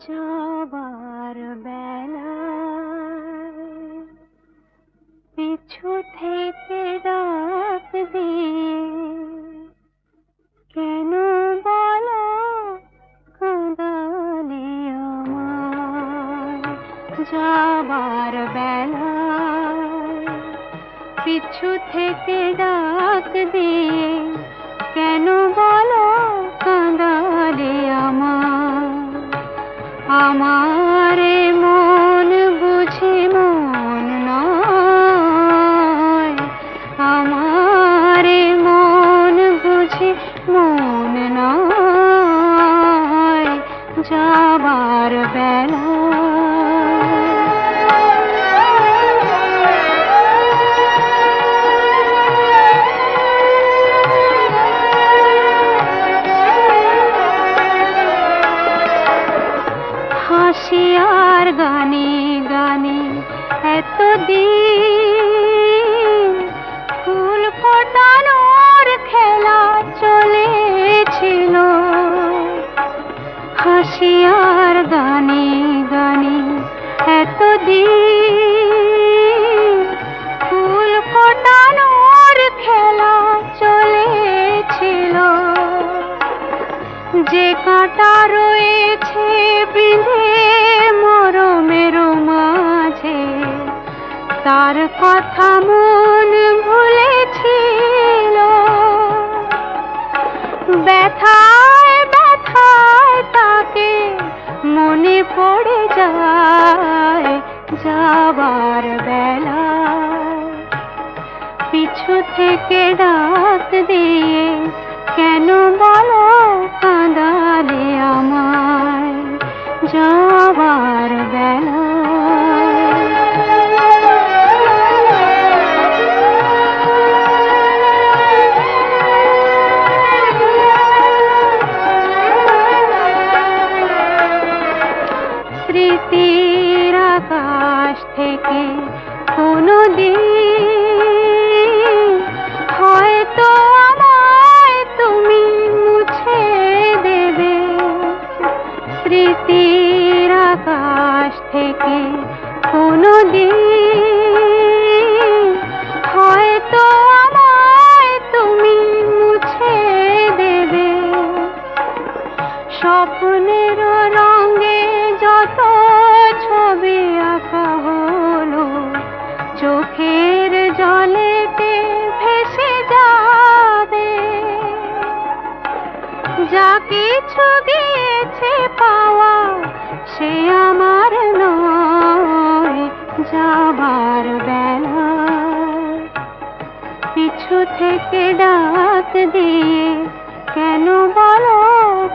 যাবার বেলায় পিছু থেকে ডাক দিয়ে কেন বলো কাঁদালে আমার? যাবার বেলায় পিছু থেকে ডাক দিয়ে আমার মন বুঝি মন নয়। আমারে মন বুঝি মন নয়। যাবার বেলা গানে গানে এতদিন ফুল ফোটানোর খেলা চলেছিল। হাসি আর গানে গানে এতদিন ফুল ফোটানোর খেলা চলেছিল। যে কাঁটা রয়েছে বিঁধে তার কথা মন ভুলেছিল। ব্যথায় ব্যথায় তাকে মনে পড়ে যায় যাবার বেলা। পিছু থেকে ডাক দিয়ে কেন বলো কাঁদালে আমায় যাবার বেলা? স্মৃতির আকাশ থেকে কোনো দিন হয়তো আমায় তুমি মুছে দেবে। স্মৃতির আকাশ থেকে কোনো দিন কিছু দিয়েছে পাওয়া, সে আমার নয় যাবার বেলা। পিছু থেকে ডাক দিয়ে, কেন বলো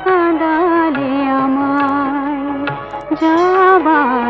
কাঁদালে আমায়? যাবার